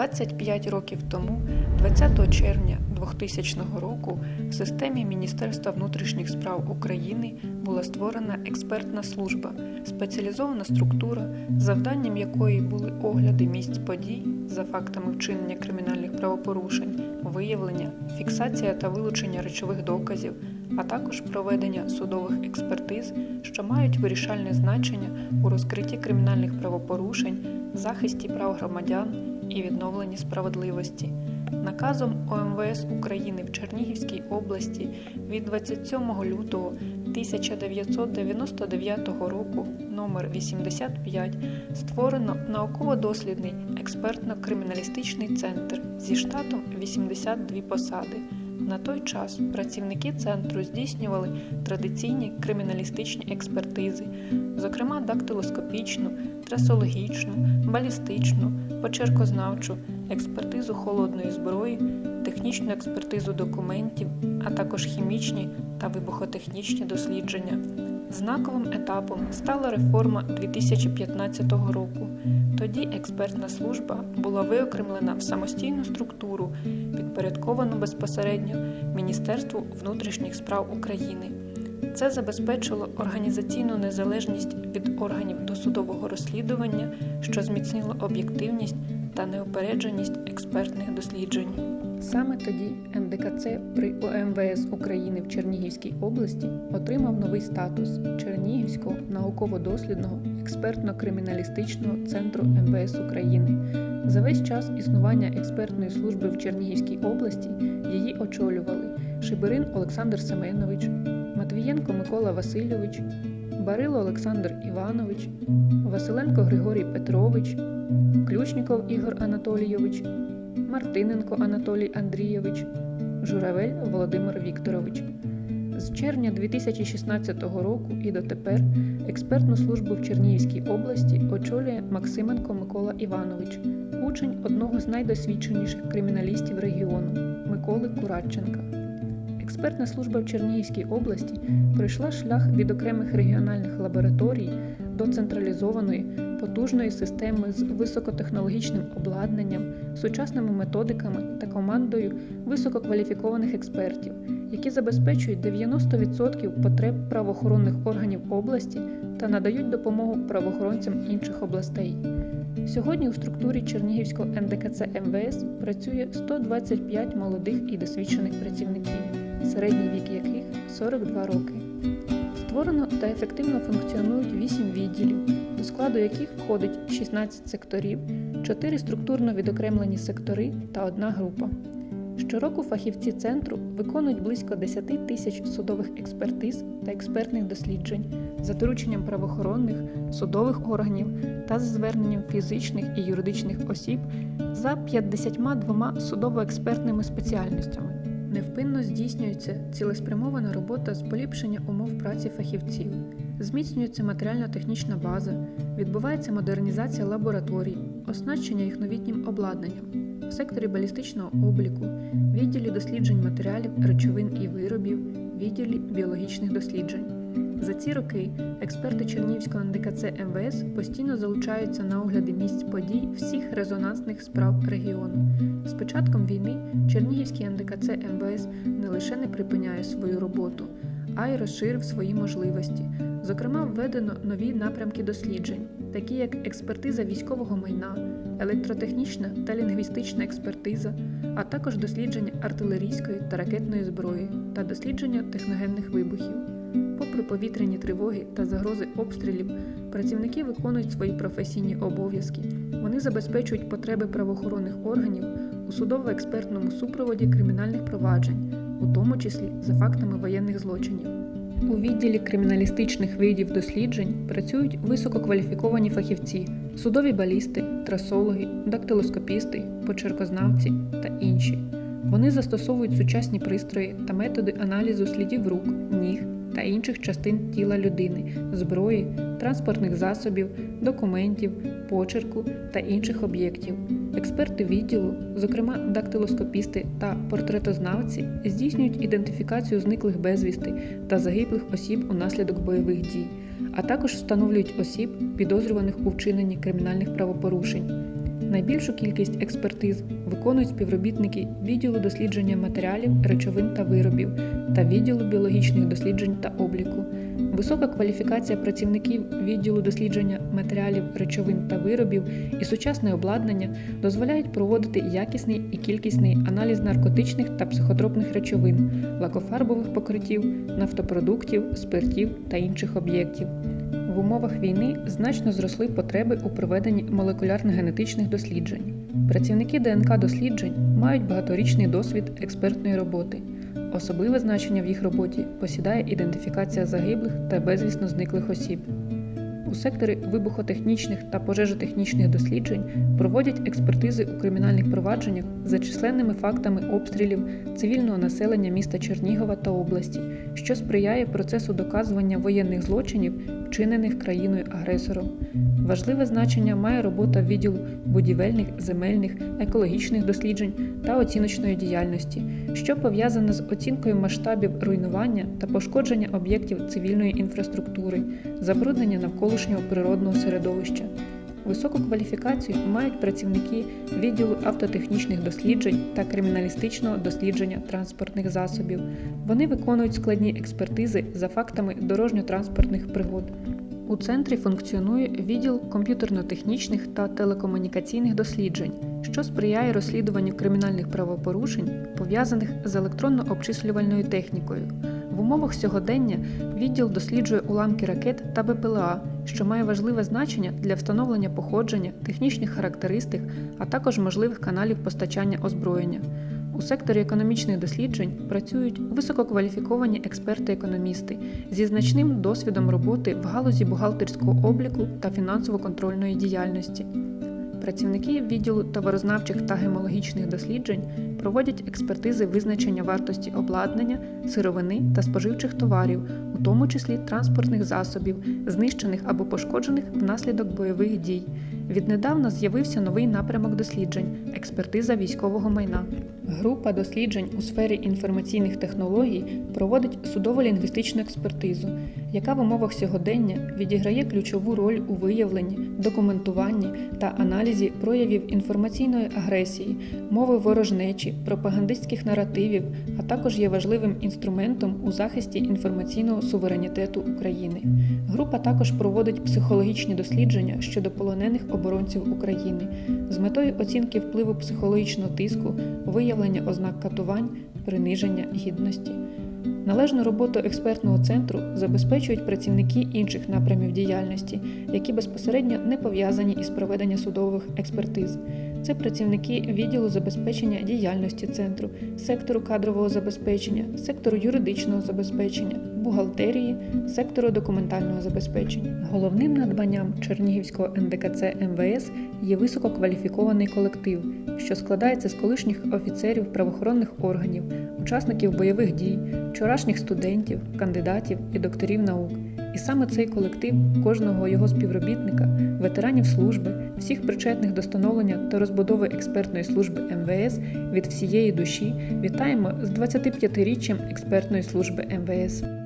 25 років тому, 20 червня 2000 року, в системі Міністерства внутрішніх справ України була створена експертна служба, спеціалізована структура, завданням якої були огляди місць подій за фактами вчинення кримінальних правопорушень, виявлення, фіксація та вилучення речових доказів, а також проведення судових експертиз, що мають вирішальне значення у розкритті кримінальних правопорушень, захисті прав громадян і відновленні справедливості. Наказом ОМВС України в Чернігівській області від 27 лютого 1999 року номер 85 створено науково-дослідний експертно-криміналістичний центр зі штатом 82 посади. На той час працівники центру здійснювали традиційні криміналістичні експертизи, зокрема дактилоскопічну, трасологічну, балістичну, почеркознавчу, експертизу холодної зброї, технічну експертизу документів, а також хімічні та вибухотехнічні дослідження. Знаковим етапом стала реформа 2015 року. Тоді експертна служба була виокремлена в самостійну структуру, підпорядковану безпосередньо Міністерству внутрішніх справ України. Це забезпечило організаційну незалежність від органів досудового розслідування, що зміцнило об'єктивність та неупередженість експертних досліджень. Саме тоді НДКЦ при ОМВС України в Чернігівській області отримав новий статус Чернігівського науково-дослідного експертно-криміналістичного центру МВС України. За весь час існування експертної служби в Чернігівській області її очолювали Шибирин Олександр Семенович, Матвієнко Микола Васильович, Барило Олександр Іванович, Василенко Григорій Петрович, Ключніков Ігор Анатолійович, Мартиненко Анатолій Андрійович, Журавель Володимир Вікторович. З червня 2016 року і дотепер експертну службу в Чернігівській області очолює Максименко Микола Іванович, учень одного з найдосвідченіших криміналістів регіону Миколи Курадченка. Експертна служба в Чернігівській області пройшла шлях від окремих регіональних лабораторій до централізованої потужної системи з високотехнологічним обладнанням, сучасними методиками та командою висококваліфікованих експертів, які забезпечують 90% потреб правоохоронних органів області та надають допомогу правоохоронцям інших областей. Сьогодні у структурі Чернігівського НДКЦ МВС працює 125 молодих і досвідчених працівників, середній вік яких 42 роки. Створено та ефективно функціонують 8 відділів, до складу яких входить 16 секторів, 4 структурно відокремлені сектори та одна група. Щороку фахівці центру виконують близько 10 тисяч судових експертиз та експертних досліджень за дорученням правоохоронних, судових органів та з зверненням фізичних і юридичних осіб за 52 судово-експертними спеціальностями. Невпинно здійснюється цілеспрямована робота з поліпшення умов праці фахівців, зміцнюється матеріально-технічна база, відбувається модернізація лабораторій, оснащення їх новітнім обладнанням в секторі балістичного обліку, відділі досліджень матеріалів, речовин і виробів, відділі біологічних досліджень. За ці роки експерти Чернігівського НДКЦ МВС постійно залучаються на огляди місць подій всіх резонансних справ регіону. З початком війни Чернігівський НДКЦ МВС не лише не припиняє свою роботу, а й розширив свої можливості. Зокрема, введено нові напрямки досліджень, такі як експертиза військового майна, електротехнічна та лінгвістична експертиза, а також дослідження артилерійської та ракетної зброї та дослідження техногенних вибухів. Попри повітряні тривоги та загрози обстрілів, працівники виконують свої професійні обов'язки. Вони забезпечують потреби правоохоронних органів у судово-експертному супроводі кримінальних проваджень, у тому числі за фактами воєнних злочинів. У відділі криміналістичних видів досліджень працюють висококваліфіковані фахівці, судові балісти, трасологи, дактилоскопісти, почеркознавці та інші. Вони застосовують сучасні пристрої та методи аналізу слідів рук, ніг та інших частин тіла людини, зброї, транспортних засобів, документів, почерку та інших об'єктів. Експерти відділу, зокрема дактилоскопісти та портретознавці, здійснюють ідентифікацію зниклих безвісти та загиблих осіб унаслідок бойових дій, а також встановлюють осіб, підозрюваних у вчиненні кримінальних правопорушень. Найбільшу кількість експертиз виконують співробітники відділу дослідження матеріалів, речовин та виробів та відділу біологічних досліджень та обліку. Висока кваліфікація працівників відділу дослідження матеріалів, речовин та виробів і сучасне обладнання дозволяють проводити якісний і кількісний аналіз наркотичних та психотропних речовин, лакофарбових покриттів, нафтопродуктів, спиртів та інших об'єктів. В умовах війни значно зросли потреби у проведенні молекулярно-генетичних досліджень. Працівники ДНК досліджень мають багаторічний досвід експертної роботи. Особливе значення в їх роботі посідає ідентифікація загиблих та безвісно зниклих осіб. У секторі вибухотехнічних та пожежотехнічних досліджень проводять експертизи у кримінальних провадженнях за численними фактами обстрілів цивільного населення міста Чернігова та області, що сприяє процесу доказування воєнних злочинів, вчинених країною-агресором. Важливе значення має робота відділу будівельних, земельних, екологічних досліджень та оціночної діяльності, що пов'язане з оцінкою масштабів руйнування та пошкодження об'єктів цивільної інфраструктури, забруднення навколишнього природного середовища. Високу кваліфікацію мають працівники відділу автотехнічних досліджень та криміналістичного дослідження транспортних засобів. Вони виконують складні експертизи за фактами дорожньо-транспортних пригод. У центрі функціонує відділ комп'ютерно-технічних та телекомунікаційних досліджень, що сприяє розслідуванню кримінальних правопорушень, пов'язаних з електронно-обчислювальною технікою. В умовах сьогодення відділ досліджує уламки ракет та БПЛА, що має важливе значення для встановлення походження, технічних характеристик, а також можливих каналів постачання озброєння. У секторі економічних досліджень працюють висококваліфіковані експерти-економісти зі значним досвідом роботи в галузі бухгалтерського обліку та фінансово-контрольної діяльності. Працівники відділу товарознавчих та гемологічних досліджень проводять експертизи визначення вартості обладнання, сировини та споживчих товарів, у тому числі транспортних засобів, знищених або пошкоджених внаслідок бойових дій. Віднедавна з'явився новий напрямок досліджень експертиза військового майна. Група досліджень у сфері інформаційних технологій проводить судово-лінгвістичну експертизу, яка в умовах сьогодення відіграє ключову роль у виявленні, документуванні та аналізі проявів інформаційної агресії, мови ворожнечі, пропагандистських наративів, а також є важливим інструментом у захисті інформаційного суверенітету України. Група також проводить психологічні дослідження щодо полонених оборонців України з метою оцінки впливу психологічного тиску, виявлення ознак катувань, приниження гідності. Належну роботу експертного центру забезпечують працівники інших напрямів діяльності, які безпосередньо не пов'язані із проведенням судових експертиз. Це працівники відділу забезпечення діяльності центру, сектору кадрового забезпечення, сектору юридичного забезпечення, бухгалтерії, сектору документального забезпечення. Головним надбанням Чернігівського НДКЦ МВС є висококваліфікований колектив, що складається з колишніх офіцерів правоохоронних органів, учасників бойових дій, вчорашніх студентів, кандидатів і докторів наук. І саме цей колектив кожного його співробітника, ветеранів служби, всіх причетних до становлення та розбудови експертної служби МВС від всієї душі вітаємо з 25-річчям експертної служби МВС.